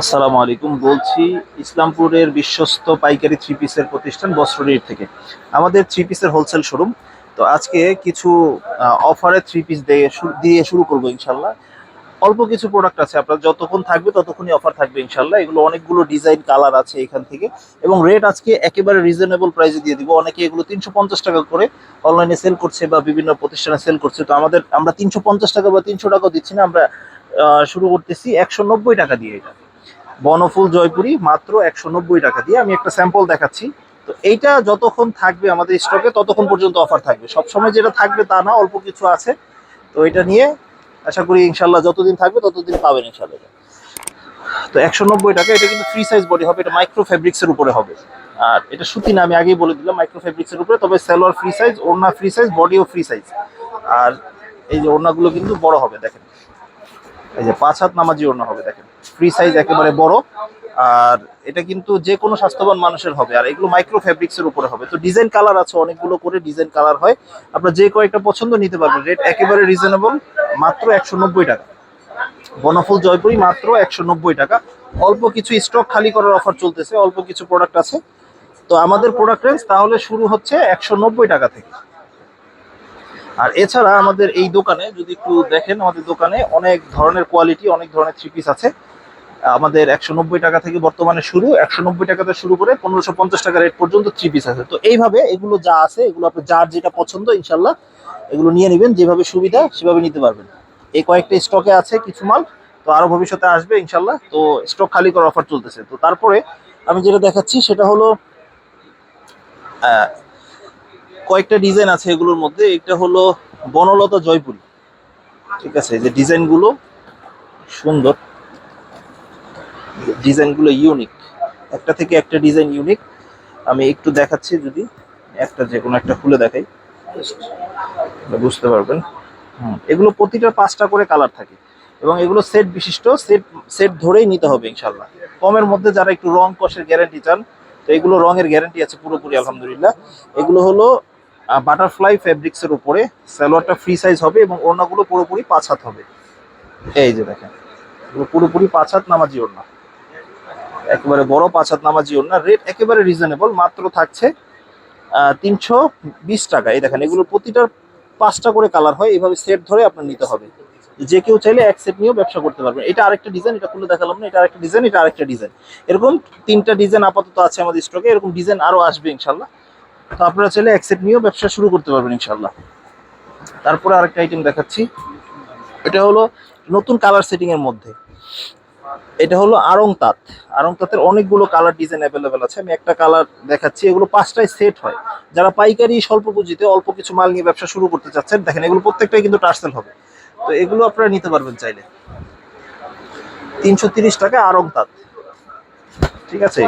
আসসালামু আলাইকুম। বলছি, ইসলামপুরের বিশ্বস্ত পাইকারি থ্রি পিসের প্রতিষ্ঠান বস্ত্রনীর থেকে। আমাদের থ্রি পিসের হোলসেল শোরুম তো আজকে কিছু অফারে থ্রি পিস দিয়ে দিয়ে শুরু করব ইনশাল্লাহ অল্প কিছু প্রোডাক্ট আছে আপনার, যতক্ষণ থাকবে ততক্ষণই অফার থাকবে ইনশাল্লাহ এগুলো অনেকগুলো ডিজাইন কালার আছে এখান থেকে। এবং রেট আজকে একেবারে রিজনেবল প্রাইসে দিয়ে দিব। অনেকে এগুলো তিনশো পঞ্চাশ টাকা করে অনলাইনে সেল করছে বা বিভিন্ন প্রতিষ্ঠানে সেল করছে। তো আমাদের, আমরা তিনশো পঞ্চাশ টাকা বা তিনশো টাকা দিচ্ছি না। আমরা শুরু করতেছি একশো নব্বই টাকা দিয়ে এটা। বনফুল জয়পুরি মাত্র একশো নব্বই টাকা দিয়ে আমি একটা স্যাম্পল দেখাচ্ছি। তো এইটা যতক্ষণ থাকবে আমাদের স্টকে ততক্ষণ পর্যন্ত অফার থাকবে। সবসময় যেটা থাকবে তা না, অল্প কিছু আছে। তো এটা নিয়ে আশা করি ইনশাল্লাহ যতদিন থাকবে, ততদিন পাবেন ইনশাল্লাহ তো একশো নব্বই টাকা, এটা কিন্তু ফ্রি সাইজ বডি হবে, এটা মাইক্রো ফেব্রিক্স এর উপরে হবে। আর এটা সুতি না, আমি আগেই বলে দিলাম মাইক্রো ফেব্রিক্স এর উপরে, তবে সেলোয়ার ফ্রি সাইজ ওড়না ফ্রি সাইজ বডিও ফ্রি সাইজ আর এই যে ওড়নাগুলো কিন্তু বড় হবে, দেখেন। এই যে পাঁচ হাত নামাজি ওড়না হবে, দেখেন। ফ্রি সাইজ একেবারে বড়। আর এটা কিন্তু যে কোনো স্বাস্থ্যবান মানুষের হবে। আর এগুলো মাইক্রো ফেব্রিক্স এর উপরে হবে। তো ডিজাইন কালার আছে, অনেকগুলো করে ডিজাইন কালার হয়। আপনার যে কয়েকটা পছন্দ নিতে পারবেন। রেট একেবারে রিজনেবল মাত্র একশো নব্বই টাকা। বনফুল জয়পুরি, মাত্র একশো নব্বই টাকা। অল্প কিছু স্টক খালি করার অফার চলতেছে, অল্প কিছু প্রোডাক্ট আছে। তো আমাদের প্রোডাক্ট রেঞ্জ তাহলে শুরু হচ্ছে একশো নব্বই টাকা থেকে। আর এছাড়া আমাদের এই দোকানে, যদি একটু দেখেন, আমাদের দোকানে অনেক ধরনের কোয়ালিটি অনেক ধরনের থ্রি পিস আছে। আমাদের একশো নব্বই টাকা থেকে বর্তমানে শুরু, একশো নব্বই টাকাতে শুরু করে পনেরোশো পঞ্চাশ টাকা রেট পর্যন্ত থ্রি পিস আছে। তো এইভাবে এগুলো যা আছে, এগুলো আপনার যার যেটা পছন্দ ইনশাল্লাহ এগুলো নিয়ে নেবেন, যেভাবে সুবিধা সেভাবে নিতে পারবেন। এই কয়েকটা স্টকে আছে কিছু মাল, তো আরও ভবিষ্যতে আসবে ইনশাল্লাহ তো স্টক খালি করার অফার চলতেছে। তো তারপরে আমি যেটা দেখাচ্ছি, সেটা হলো কয়েকটা ডিজাইন আছে এগুলোর মধ্যে। একটা হলো বনলতা জয়পুরি। ঠিক আছে যে ডিজাইনগুলো সুন্দর। ডিজাইনগুলো ইউনিক একটা থেকে একটা ডিজাইন ইউনিক আমি একটু দেখাচ্ছি যদি, একটা যে কোনো একটা খুলে দেখাই। বুঝতে পারবেন। এগুলো প্রতিটা পাঁচটা করে কালার থাকে। এবং এগুলো সেট বিশিষ্ট সেট সেট ধরেই নিতে হবে ইনশাল্লাহ কমের মধ্যে যারা একটু রং কষের গ্যারান্টি চান, তো এগুলো রঙের গ্যারান্টি আছে পুরোপুরি, আলহামদুলিল্লাহ। এগুলো হলো বাটারফ্লাই ফেব্রিক্স এর উপরে। সালোয়ারটা ফ্রি সাইজ হবে এবং ওড়নাগুলো পুরোপুরি পাঁচ হাত হবে। এই যে দেখেন পুরোপুরি পাঁচ হাত নামাজি ওড়না। একেবারে বড় পাঁচ হাত নামাজি ওড়না রেট একেবারে রিজনেবল মাত্র থাকছে তিনশো বিশ টাকা। এই দেখেন এগুলো প্রতিটার পাঁচটা করে কালার হয় এইভাবে সেট ধরে আপনার নিতে হবে। যে কেউ চাইলে এক সেট নিয়েও ব্যবসা করতে পারবেন। এটা আরেকটা ডিজাইন এটা খুলে দেখালাম না, এটা আরেকটা ডিজাইন এটা আরেকটা ডিজাইন এরকম তিনটা ডিজাইন আপাতত আছে আমাদের স্টকে এরকম ডিজাইন আরও আসবে ইনশাল্লাহ। তো আপনারা চাইলে এক সেট নিয়েও ব্যবসা শুরু করতে পারবেন ইনশাল্লাহ। তারপরে আরেকটা আইটেম দেখাচ্ছি। এটা হলো নতুন কালার সেটিংয়ের মধ্যে। এটা হলো আরং তাঁত। আরং তাঁতের অনেকগুলো কালার ডিজাইন অ্যাভেলেবেল আছে। আমি একটা কালার দেখাচ্ছি, এগুলো পাঁচটায় সেট হয়। যারা পাইকারি স্বল্প পুঁজিতে অল্প কিছু মাল নিয়ে ব্যবসা শুরু করতে চাচ্ছেন, দেখেন এগুলো প্রত্যেকটাই কিন্তু টার্সেল হবে। তো এগুলো আপনারা নিতে পারবেন চাইলে। তিনশো তিরিশ টাকা আরং তাঁত। ঠিক আছে?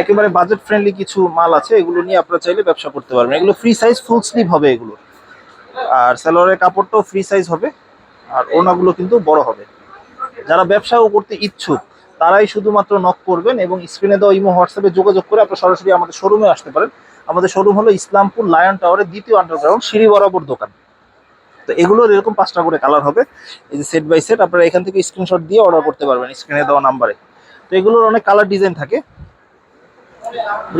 একেবারে বাজেট ফ্রেন্ডলি কিছু মাল আছে, এগুলো নিয়ে আপনারা চাইলে ব্যবসা করতে পারবেন। এগুলো ফ্রি সাইজ ফুল স্লিভ হবে এগুলো আর সালোয়ারের কাপড়টাও ফ্রি সাইজ হবে। আর ওনাগুলো কিন্তু বড় হবে। যারা ব্যবসাও করতে ইচ্ছুক, তারাই শুধুমাত্র নক করবেন এবং স্ক্রিনে দেওয়া ইমো হোয়াটসঅ্যাপে যোগাযোগ করে আপনারা সরাসরি আমাদের শোরুমে আসতে পারেন। আমাদের শোরুম হলো ইসলামপুর লায়ন টাওয়ারের দ্বিতীয় আন্ডারগ্রাউন্ড সিঁড়ি বরাবর দোকান। তো এগুলোর এরকম পাঁচটা করে কালার হবে। এই যে সেট বাই সেট আপনারা এখান থেকে স্ক্রিনশট দিয়ে অর্ডার করতে পারবেন স্ক্রিনে দেওয়া নাম্বারে তো এগুলোর অনেক কালার ডিজাইন থাকে।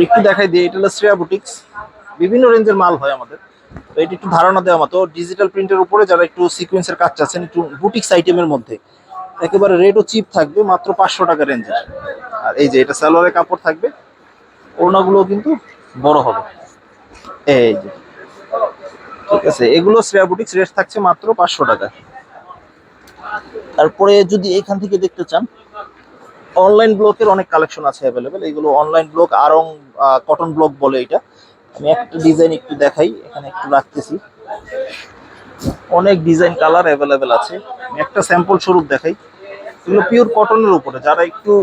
একটু দেখাই দিই, এটা হলো শ্রেয়া বুটিক্স বিভিন্ন রেঞ্জের মাল হয় আমাদের। তো এটি একটু ধারণা দেওয়া মতো। ডিজিটাল প্রিন্টের উপরে যারা একটু সিকোয়েন্সের কাজ চাচ্ছেন, একটু বুটিক্স আইটেমের মধ্যে। একেবারে রেটও চিপ থাকবে, মাত্র পাঁচশো টাকা রেঞ্জের আর এই যে এটা সালোয়ারের কাপড় থাকবে, ওড়নাগুলো কিন্তু বড় হবে। এই যে। ঠিক আছে, এগুলো শ্রেয়া বুটিক্স রেট থাকছে মাত্র পাঁচশো টাকা। তারপরে যদি এখান থেকে দেখতে চান অনলাইন ব্লকের অনেক কালেকশন আছে অ্যাভেলেবেল এগুলো online block Aarong cotton block বলে এটা। আমি একটা ডিজাইন একটু দেখাই, এখানে একটু রাখতেছি। অনেক ডিজাইন কালার অ্যাভেলেবেল আছে। একটা স্যাম্পল স্বরূপ দেখাই। এগুলো পিওর কটনের উপরে। যারা একটু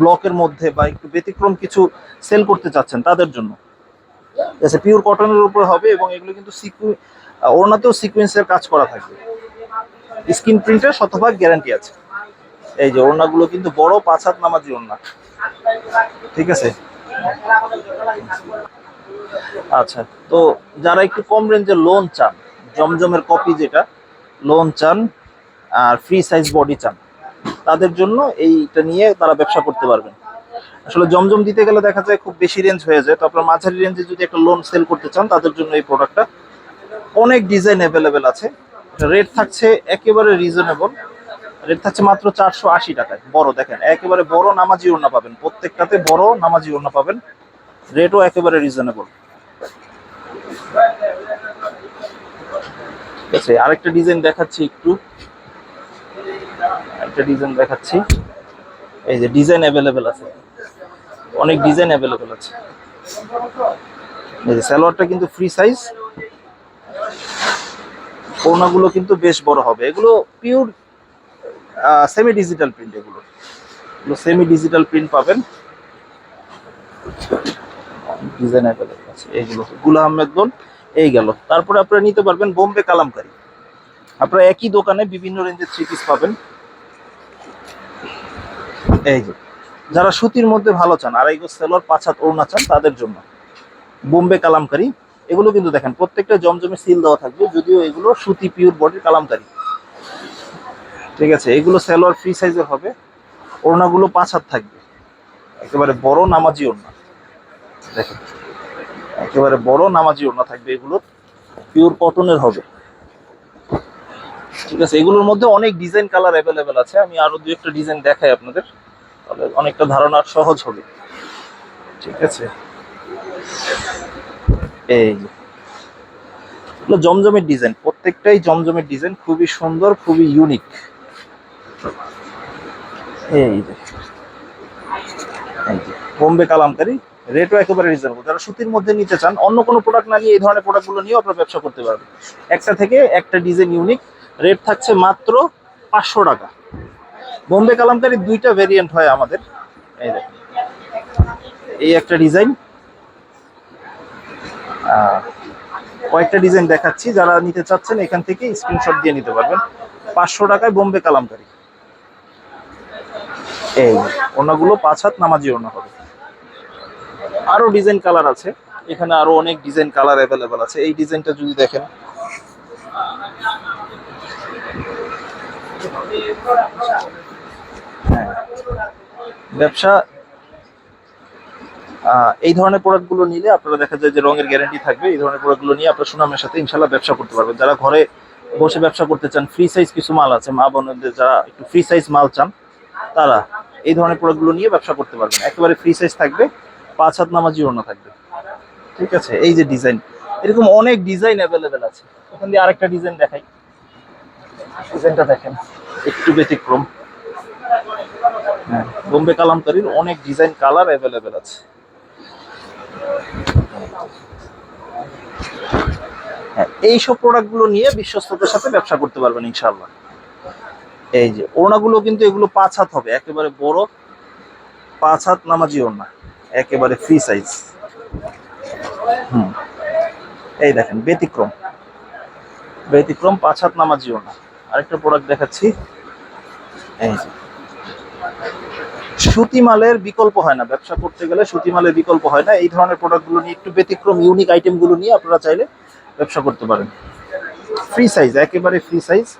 ব্লকের মধ্যে বা একটু ব্যতিক্রম কিছু সেল করতে চাচ্ছেন, তাদের জন্য। আচ্ছা পিওর কটনের উপরে হবে এবং এগুলো কিন্তু সিকুই ওড়নাতেও সিকুয়েন্সের কাজ করা থাকবে। স্ক্রিন প্রিন্টের শতভাগ গ্যারান্টি আছে। এই যে ওড়নাগুলো কিন্তু বড় পাঁচ হাত নামাজি ওড়না। ঠিক আছে? আচ্ছা তো যারা একটু কম রেঞ্জের লোন চান, জমজমের কপি যেটা লোন চান আর ফ্রি সাইজ বডি চান। তাদের জন্য এইটা নিয়ে তারা ব্যবসা করতে পারবেন। আসলে জমজম দিতে গেলে দেখা যায় খুব বেশি রেঞ্জ হয়ে যায়। তো আপনার মাঝারি রেঞ্জে যদি একটা লোন সেল করতে চান, তাদের জন্য এই প্রোডাক্টটা অনেক ডিজাইন অ্যাভেলেবেল আছে। রেট থাকছে একেবারে রিজনেবল রেট থাকছে মাত্র চারশো আশি টাকায়। বড় দেখেন, একেবারে বড় নামাজি ওড়না পাবেন। প্রত্যেকটাতে বড় নামাজি ওড়না পাবেন। রেটও একেবারে রিজনেবল ঠিক আছে, আরেকটা ডিজাইন দেখাচ্ছি একটু। একটা ডিজাইন দেখাচ্ছি। এই যে ডিজাইন অ্যাভেলেবেল আছে। অনেক ডিজাইন অ্যাভেলেবেল আছে। এই যে সালোয়ারটা কিন্তু ফ্রি সাইজ ওড়নাগুলো কিন্তু বেশ বড় হবে। এগুলো পিওর সেমি ডিজিটাল প্রিন্ট এগুলো। এগুলো সেমি ডিজিটাল প্রিন্ট পাবেন। ডিজাইন অ্যাভেলেবেল আছে। এইগুলো গুলা আহমেদ গোল এই গেল। তারপরে আপনারা নিতে পারবেন বোম্বে কালামকারি। আপনারা একই দোকানে বিভিন্ন রেঞ্জের থ্রি পিস পাবেন। এই যে, যারা সুতির মধ্যে ভালো চান, আড়াই গো সেলর পাঁচ হাত ওড়না চান, তাদের জন্য বোম্বে কালামকারি। এগুলো কিন্তু দেখেন, প্রত্যেকটা জমজমে সিল দেওয়া থাকবে, যদিও এগুলো সুতি পিওর বডির কালামকারি। ঠিক আছে, এগুলো সেলোয়ার ফ্রি সাইজের হবে। ওড়নাগুলো পাঁচ হাত থাকবে। একেবারে বড় নামাজি ওড়না। দেখেন। একেবারে বড় নামাজি ওড়না থাকবে এগুলোর পিওর কটনের হবে। ঠিক আছে, এগুলোর মধ্যে অনেক ডিজাইন কালার অ্যাভেলেবেল আছে। আমি আরও দু একটা ডিজাইন দেখাই আপনাদের। তাহলে অনেকটা ধারণা সহজ হবে। ঠিক আছে? এই এগুলো জমজমের ডিজাইন প্রত্যেকটাই জমজমের ডিজাইন খুবই সুন্দর, খুবই ইউনিক এই যে। বোম্বে কালামকারি। রেটও একেবারে রিজনেবল যারা সুতির মধ্যে নিতে চান, অন্য কোনো প্রোডাক্ট না নিয়ে এই ধরনের প্রোডাক্টগুলো নিয়েও আপনারা ব্যবসা করতে পারবেন। একটা থেকে একটা ডিজাইন ইউনিক রেট থাকছে মাত্র পাঁচশো টাকা। বোম্বে কালামকারি দুইটা ভেরিয়েন্ট হয় আমাদের। এই দেখেন। এই একটা ডিজাইন কয়েকটা ডিজাইন দেখাচ্ছি। যারা নিতে চাচ্ছেন, এখান থেকে স্ক্রিনশট দিয়ে নিতে পারবেন। পাঁচশো টাকায় বোম্বে কালামকারি। এই, ওনাগুলো পাঁচ হাত নামাজি ওনা হবে। আরও ডিজাইন কালার আছে। এখানে আরও অনেক ডিজাইন কালার অ্যাভেলেবেল আছে। এই ডিজাইনটা যদি দেখেন। হ্যাঁ। ব্যবসা এই ধরনের প্রোডাক্টগুলো নিলে আপনারা দেখা যায় যে রঙের গ্যারান্টি থাকবে। এই ধরনের প্রোডাক্টগুলো নিয়ে আপনারা সুনামের সাথে ইনশাল্লাহ ব্যবসা করতে পারবেন। যারা ঘরে বসে ব্যবসা করতে চান ফ্রি সাইজ কিছু মাল আছে, মা বোনদের যারা একটু ফ্রি সাইজ মাল চান, তারা এই ধরনের প্রোডাক্টগুলো নিয়ে ব্যবসা করতে পারবেন। একেবারে ফ্রি সাইজ থাকবে। পাঁচ হাত নামাজি ওড়না থাকবে। ঠিক আছে? এই যে ডিজাইন এরকম অনেক ডিজাইন অ্যাভেলেবেল আছে। ওখান দিয়ে আরেকটা ডিজাইন দেখাই। ডিজাইনটা দেখেন। একটু ব্যতিক্রম। হ্যাঁ বোম্বে কালামকারীর অনেক ডিজাইন কালার অ্যাভেলেবেল আছে। হ্যাঁ এইসব প্রোডাক্টগুলো নিয়ে বিশ্বস্ততার সাথে ব্যবসা করতে পারবেন ইনশাল্লাহ এই যে, ওড়নাগুলো কিন্তু এগুলো পাঁচ হাত হবে, একেবারে বড় পাঁচ হাত নামাজি ওড়না। একেবারে ফ্রি সাইজ হুম। এই দেখেন, ব্যতিক্রম। ব্যতিক্রম পাঁচ হাত নামাজি ওড়না আরেকটা প্রোডাক্ট দেখাচ্ছি। এই যে। সুতি মালের বিকল্প হয় না। ব্যবসা করতে গেলে সুতি মালের বিকল্প হয় না। এই ধরনের প্রোডাক্টগুলো নিয়ে একটু ব্যতিক্রম ইউনিক আইটেমগুলো নিয়ে আপনারা চাইলে ব্যবসা করতে পারেন। ফ্রি সাইজ একেবারে ফ্রি সাইজ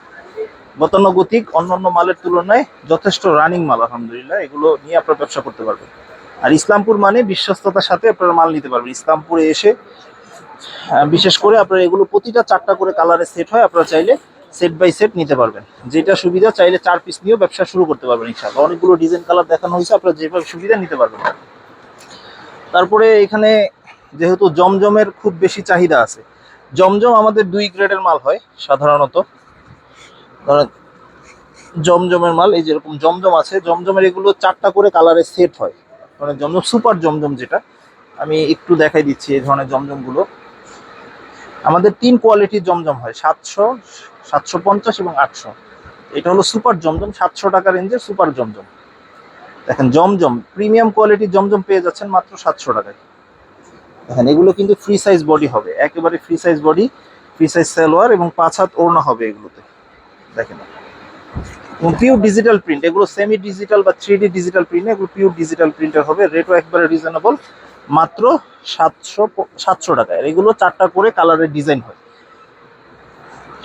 গতানুগতিক অন্যান্য মালের তুলনায় যথেষ্ট রানিং মাল, আলহামদুলিল্লাহ। এগুলো নিয়ে আপনারা ব্যবসা করতে পারবেন। আর ইসলামপুর মানে বিশ্বস্ততার সাথে আপনারা মাল নিতে পারবেন। ইসলামপুরে এসে বিশেষ করে আপনারা এগুলো প্রতিটা চারটা করে কালারে সেট হয়, আপনারা চাইলে সেট বাই সেট নিতে পারবেন। যেটা সুবিধা, চাইলে চার পিস নিয়েও ব্যবসা শুরু করতে পারবেন ইনশাআল্লাহ। অনেকগুলো ডিজাইন কালার দেখানো হয়েছে, আপনারা যেভাবে সুবিধা নিতে পারবেন। তারপরে এখানে যেহেতু জমজমের খুব বেশি চাহিদা আছে, জমজম আমাদের দুই গ্রেডের মাল হয় সাধারণত। জমজমের মাল, এই যেরকম জমজম আছে, জমজমের এগুলো চারটা করে কালারে সেট হয়। মানে জমজম, সুপার জমজম যেটা, আমি একটু দেখাই দিচ্ছি এই ধরনের জমজমগুলো। আমাদের তিন কোয়ালিটির জমজম হয়, সাতশো সাতশো পঞ্চাশ এবং আটশো। এটা হলো সুপার জমজম, সাতশো টাকা রেঞ্জের সুপার জমজম। দেখেন, জমজম, প্রিমিয়াম কোয়ালিটির জমজম পেয়ে যাচ্ছেন মাত্র সাতশো টাকায়। দেখেন, এগুলো কিন্তু ফ্রি সাইজ বডি হবে, একেবারে free size body, free size salwar এবং পাঁচ হাত ওড়না হবে এগুলোতে। দেখেন। পিওর ডিজিটাল প্রিন্ট এগুলো সেমি ডিজিটাল বা থ্রি ডিজিটাল প্রিন্ট এগুলো পিওর ডিজিটাল প্রিন্টার হবে। রেটও একবারে রিজনেবল মাত্র সাতশো সাতশো টাকা আর এগুলো চারটা করে কালারের ডিজাইন হয়।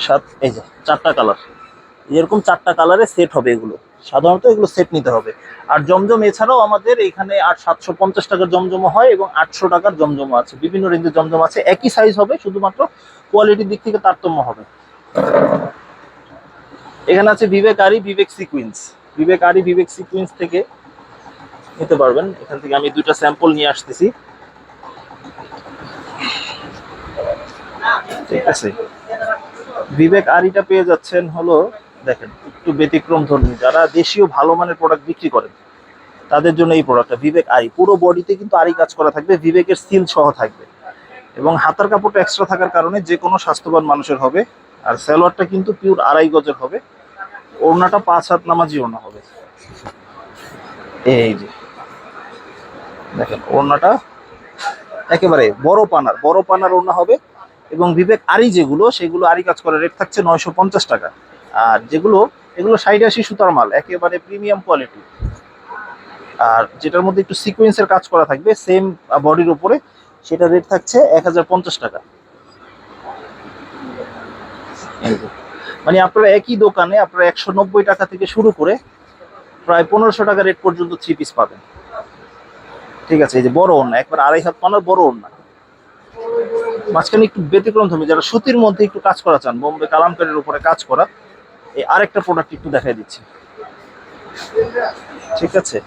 সাত, এই যে, চারটা কালার এরকম চারটা কালারে সেট হবে এগুলো। সাধারণত এগুলো সেট নিতে হবে। আর জমজম এছাড়াও আমাদের এখানে আট, সাতশো পঞ্চাশ টাকার জমজমও হয় এবং আটশো টাকার জমজমও আছে। বিভিন্ন রেঞ্জের জমজম আছে। একই সাইজ হবে, শুধুমাত্র কোয়ালিটির দিক থেকে তারতম্য হবে। এখানে আছে বিবেক আরি, বিবেক সিকুইন্স বিবেক আরি, বিবেক সিকুইন্স থেকে নিতে পারবেন। এখান থেকে আমি দুটা স্যাম্পল নিয়ে আসতেছি। ঠিক আছে। বিবেক আরিটা পেয়ে যাচ্ছেন হলো, দেখেন, একটু ব্যতিক্রম ধর্মী। যারা দেশীয় ভালো মানের প্রোডাক্ট বিক্রি করেন, তাদের জন্য এই প্রোডাক্টটা বিবেক আরি। পুরো বডিতে কিন্তু আরি কাজ করা থাকবে, বিবেকের সিল সহ থাকবে। এবং হাতার কাপড়টা এক্সট্রা থাকার কারণে যে কোনো স্বাস্থ্যবান মানুষের হবে, আর সালোয়ারটা কিন্তু পিওর আড়াই গজের হবে। ওড়নাটা পাঁচ হাত নামাজি ওড়না হবে। এই যে। দেখেন, ওড়নাটা একেবারে বড় পানার বড় পানার ওড়না হবে এবং বিবেক আরি যেগুলো, সেগুলো আরি কাজ করে রেট থাকছে নয়শো পঞ্চাশ টাকা। আর যেগুলো, এগুলো ষাট আশি সুতার মাল, একেবারে প্রিমিয়াম কোয়ালিটি আর যেটার মধ্যে একটু সিকোয়েন্সের কাজ করা থাকবে সেম বডির উপরে, সেটা রেট থাকছে এক হাজার পঞ্চাশ টাকা। মানে আপনারা একই দোকানে আপনারা একশো নব্বই টাকা থেকে শুরু করে প্রায় পনেরোশো টাকা রেট পর্যন্ত থ্রি পিস পাবেন। ঠিক আছে, এই যে বড় ওড়না, একবার আড়াই হাত পানার বড় ওড়না। মাঝখানে একটু ব্যতিক্রম ধর্মী, যারা সুতির মধ্যে একটু কাজ করা চান, বোম্বে কালামকারের উপরে কাজ করা, এই আরেকটা প্রোডাক্ট একটু দেখাই দিচ্ছি। ঠিক আছে?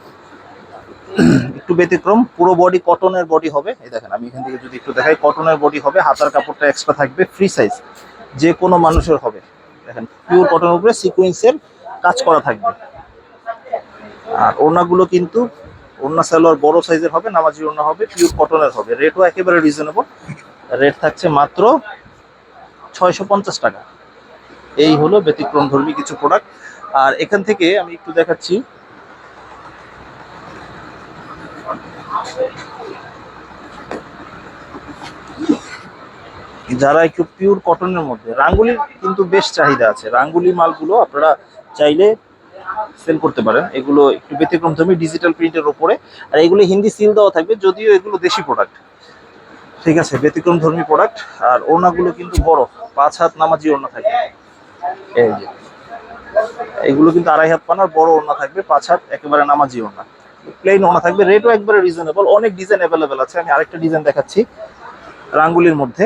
একটু ব্যতিক্রম, পুরো বডি কটনের বডি হবে। এই দেখেন, আমি এখান থেকে যদি একটু দেখাই কটনের বডি হবে, হাতার কাপড়টা এক্সট্রা থাকবে ফ্রি সাইজ যে কোনো মানুষের হবে। দেখেন পিওর কটনের উপরে সিকোয়েন্সের কাজ করা থাকবে। আর ওড়নাগুলো কিন্তু ওড়না সালোয়ার বড় সাইজের হবে, নামাজি ওড়না হবে পিওর কটনের হবে। রেটও একেবারে রিজনেবল রেট থাকছে মাত্র ছয়শো পঞ্চাশ টাকা। এই হলো ব্যতিক্রম ধর্মী কিছু প্রোডাক্ট আর এখান থেকে আমি একটু দেখাচ্ছি। যারা একটু পিওর কটনের মধ্যে রাঙ্গুলির কিন্তু বেশ চাহিদা আছে। রাঙ্গুলি মালগুলো আপনারা চাইলে সেল করতে পারেন। এগুলো একটু ব্যতিক্রম ধর্মী ডিজিটাল প্রিন্টের উপরে। আর এগুলো হিন্দি সিল দেওয়া থাকবে, যদিও এগুলো দেশি প্রোডাক্ট ঠিক আছে, ব্যতিক্রম ধর্মী প্রোডাক্ট আর ওড়নাগুলো কিন্তু বড়, পাঁচ হাত নামাজি ওড়না থাকবে। এই যে, এগুলো কিন্তু আড়াই হাত পানার বড় ওড়না থাকবে, পাঁচ হাত একেবারে নামাজি ওড়না। প্লেন ওড়না থাকবে রেটও একবারে রিজনেবল অনেক ডিজাইন অ্যাভেলেবেল আছে। আমি আরেকটা ডিজাইন দেখাচ্ছি, রাঙ্গুলির মধ্যে।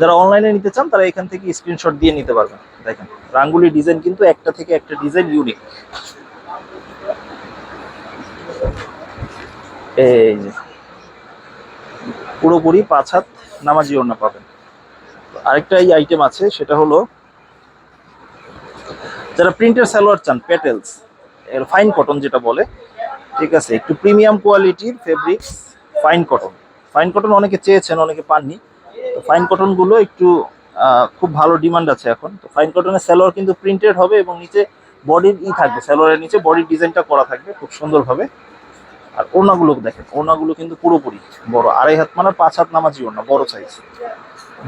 যারা অনলাইনে নিতে চান, তারা এখান থেকে স্ক্রিনশট দিয়ে নিতে পারবেন। দেখেন, রাঙ্গুলি ডিজাইন কিন্তু একটা থেকে একটা ডিজাইন ইউনিক এই যে, পুরোপুরি পাঁচ হাত নামাজি ওড়না পাবেন। আরেকটা এই আইটেম আছে, সেটা হলো, যারা প্রিন্টের সালোয়ার চান প্যাটেলস এর ফাইন কটন যেটা বলে, ঠিক আছে, একটু প্রিমিয়াম কোয়ালিটির fabrics fine cotton fine cotton অনেকে চেয়েছেন, অনেকে পাননি। ফাইন কটনগুলো একটু খুব ভালো ডিমান্ড আছে এখন। তো ফাইন কটনের সালোয়ার কিন্তু প্রিন্টেড হবে এবং নিচে বডির ই থাকবে। সালোয়ারের নিচে বডির ডিজাইনটা করা থাকবে খুব সুন্দরভাবে। আর ওড়নাগুলো দেখেন, ওড়নাগুলো কিন্তু পুরোপুরি বড়। আড়াই হাত মানে পাঁচ হাত নামাজি ওড়না, বড় সাইজ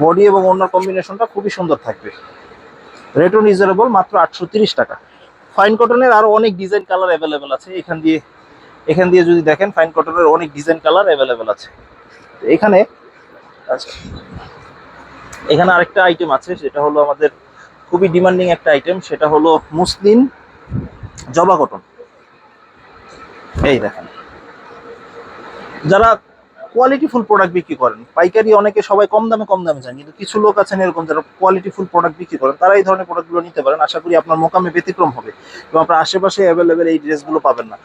বডি এবং ওড়নার কম্বিনেশনটা খুবই সুন্দর থাকবে। রেটও রিজনেবল মাত্র আটশো টাকা। ফাইন কটনের আরও অনেক ডিজাইন কালার অ্যাভেলেবেল আছে। এখান দিয়ে এখান দিয়ে যদি দেখেন ফাইন কটনের অনেক ডিজাইন কালার অ্যাভেলেবেল আছে। এখানে আচ্ছা। এখানে আরেকটা আইটেম আছে, সেটা হলো আমাদের খুবই ডিমান্ডিং একটা আইটেম সেটা হলো মুসলিম জবা কটন এই দেখেন। যারা কোয়ালিটি ফুল প্রোডাক্ট বিক্রি করেন, পাইকারি অনেকে সবাই কম দামে কম দামে চান, কিন্তু কিছু লোক আছেন এরকম যারা কোয়ালিটি ফুল প্রোডাক্ট বিক্রি করেন, তারা এই ধরনের প্রোডাক্টগুলো নিতে পারেন। আশা করি আপনার মোকামে ব্যতিক্রম হবে এবং আপনার আশেপাশে অ্যাভেলেবেল এই ড্রেসগুলো পাবেন না।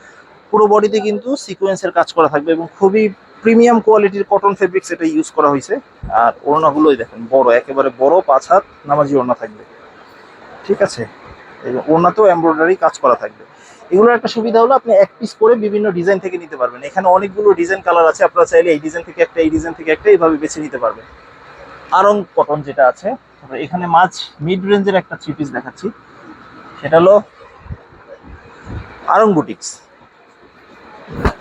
পুরো বডিতে কিন্তু সিকোয়েন্সের কাজ করা থাকবে এবং খুবই প্রিমিয়াম কোয়ালিটির কটন ফেব্রিক্স এটা ইউজ করা হয়েছে। আর ওড়নাগুলোই দেখেন, বড়, একেবারে বড় পাঁচ হাত নামাজি ওড়না থাকবে। ঠিক আছে? এবং ওড়নাতেও এমব্রয়ডারি কাজ করা থাকবে। এগুলোর একটা সুবিধা হলো আপনি এক পিস করে বিভিন্ন ডিজাইন থেকে নিতে পারবেন। এখানে অনেকগুলো ডিজাইন কালার আছে, আপনারা চাইলে এই ডিজাইন থেকে একটা, এই ডিজাইন থেকে একটা এইভাবে বেছে নিতে পারবেন। আরং কটন যেটা আছে এখানে মাছ মিড রেঞ্জের একটা থ্রি পিস দেখাচ্ছি। সেটা হলো আরং বুটিক্স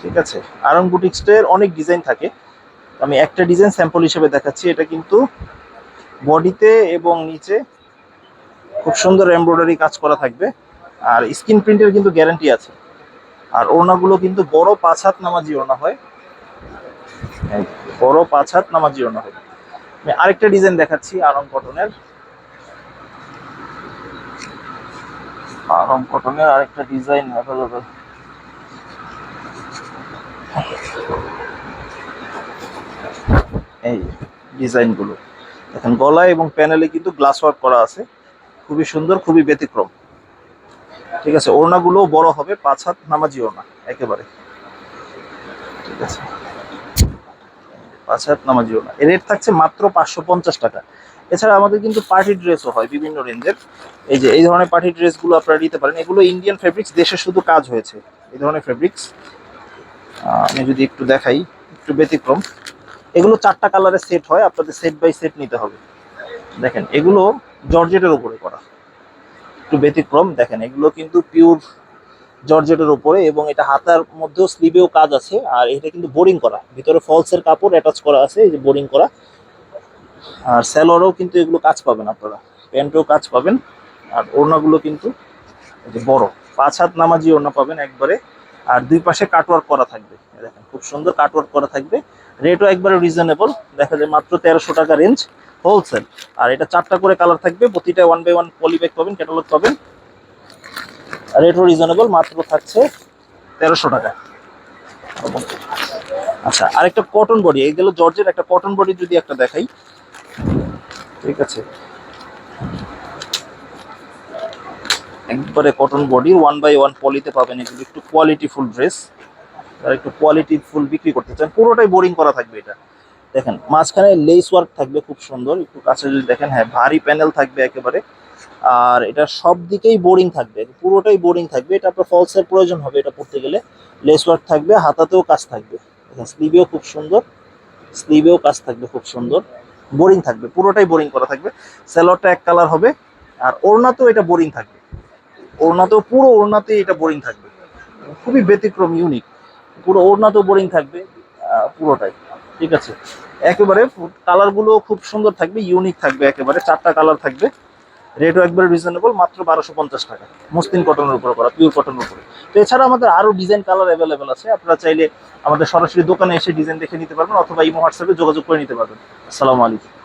ঠিক আছে? আরং বুটিক্সের অনেক ডিজাইন থাকে। আমি একটা ডিজাইন স্যাম্পল হিসেবে দেখাচ্ছি। এটা কিন্তু বডিতে এবং নিচে খুব সুন্দর এমব্রয়ডারি কাজ করা থাকবে। আর স্ক্রিন প্রিন্টের কিন্তু গ্যারান্টি আছে। আর ওড়নাগুলো কিন্তু বড় পাঁচ হাত নামাজি ওড়না হয়। বড় পাঁচ হাত নামাজি ওড়না হয়। আমি আরেকটা ডিজাইন দেখাচ্ছি আরং কটনের আরাম কটনের আরেকটা ডিজাইন অ্যাভেলেবেল এই ডিজাইনগুলো দেখেন গলায় এবং প্যানেলে কিন্তু গ্লাস ওয়ার্ক করা আছে। খুবই সুন্দর, খুবই ব্যতিক্রম। ঠিক আছে ওড়নাগুলো বড় হবে, পাঁচ হাত নামাজি ওড়না, একেবারে। ঠিক আছে, পাঁচ হাত নামাজি ওড়না। এর রেট থাকছে মাত্র পাঁচশো পঞ্চাশ টাকা। এছাড়া আমাদের কিন্তু পার্টি ড্রেসও হয় বিভিন্ন রেঞ্জের এই যে, এই ধরনের পার্টি ড্রেসগুলো আপনারা নিতে পারেন। এগুলো ইন্ডিয়ান ফেব্রিক্স দেশে শুধু কাজ হয়েছে। এই ধরনের ফেব্রিক্স আমি যদি একটু দেখাই, একটু ব্যতিক্রম। এগুলো চারটা কালারের সেট হয়, আপনাদের সেট বাই সেট নিতে হবে। দেখেন, এগুলো জর্জেটের উপরে করা। একটু ব্যতিক্রম, দেখেন, এগুলো কিন্তু পিওর জর্জেটের উপরে এবং এটা হাতার মধ্যেও স্লিভেও কাজ আছে, আর এটা কিন্তু বোরিং করা। ভিতরে ফলসের কাপড় অ্যাটাচ করা আছে, এই যে বোরিং করা। আর স্যালোয়ারও কিন্তু এগুলো কাজ পাবেন আপনারা। প্যান্টেও কাজ পাবেন। আর ওড়নাগুলো কিন্তু বড়। পাঁচ হাত নামাজি ওড়না পাবেন একবারে। আর দুই পাশে কাটওয়ার্ক করা থাকবে। দেখেন, খুব সুন্দর কাটওয়ার্ক করা থাকবে। রেটও একবারে রিজনেবল দেখা যায় মাত্র তেরোশো টাকা রেঞ্জ হোলসেল আর এটা চারটা করে কালার থাকবে। প্রতিটা ওয়ান বাই ওয়ান পলিব্যাগ পাবেন ক্যাটালগ পাবেন। রেটও রিজনেবল মাত্র থাকছে তেরোশো টাকা। আচ্ছা আরেকটা কটন বডি এই গেল জর্জের একটা কটন বডি যদি একটা দেখাই। ঠিক আছে। একবারে cotton body one by one পলিতে পাবেন এগুলো একটু কোয়ালিটি ফুল ড্রেস আর একটু কোয়ালিটি ফুল বিক্রি করতে চান, পুরোটাই বোরিং করা থাকবে এটা। দেখেন, মাঝখানে লেস ওয়ার্ক থাকবে খুব সুন্দর, একটু কাছে যদি দেখেন হ্যাঁ ভারী প্যানেল থাকবে একেবারে। আর এটা সব দিকেই বোরিং থাকবে, পুরোটাই বোরিং থাকবে। এটা আপনার ফলসের প্রয়োজন হবে এটা পড়তে গেলে। লেস ওয়ার্ক থাকবে, হাতাতেও কাজ থাকবে। দেখেন স্লিভেও খুব সুন্দর স্লিভেও কাজ থাকবে খুব সুন্দর। বোরিং থাকবে, পুরোটাই বোরিং করা থাকবে। স্যালোয়ারটা এক কালার হবে, আর ওড়নাতেও এটা বোরিং থাকবে। ওড়নাতেও পুরো ওড়নাতে এটা বোরিং থাকবে। খুবই ব্যতিক্রম ইউনিক পুরো ওড়নাতেও বোরিং থাকবে পুরোটাই। ঠিক আছে? একেবারে কালারগুলো খুব সুন্দর থাকবে ইউনিক থাকবে একেবারে, চারটা কালার থাকবে। রেটও একবারে রিজনেবল মাত্র বারোশো পঞ্চাশ টাকা। মসলিন কটনের উপরে করা পিওর কটনের উপরে। তো এছাড়া আমাদের আরও ডিজাইন কালার অ্যাভেলেবেল আছে। আপনারা চাইলে আমাদের সরাসরি দোকানে এসে ডিজাইন দেখে নিতে পারবেন, অথবা ইমো হোয়াটসঅ্যাপে যোগাযোগ করে নিতে পারবেন। আসসালামু আলাইকুম।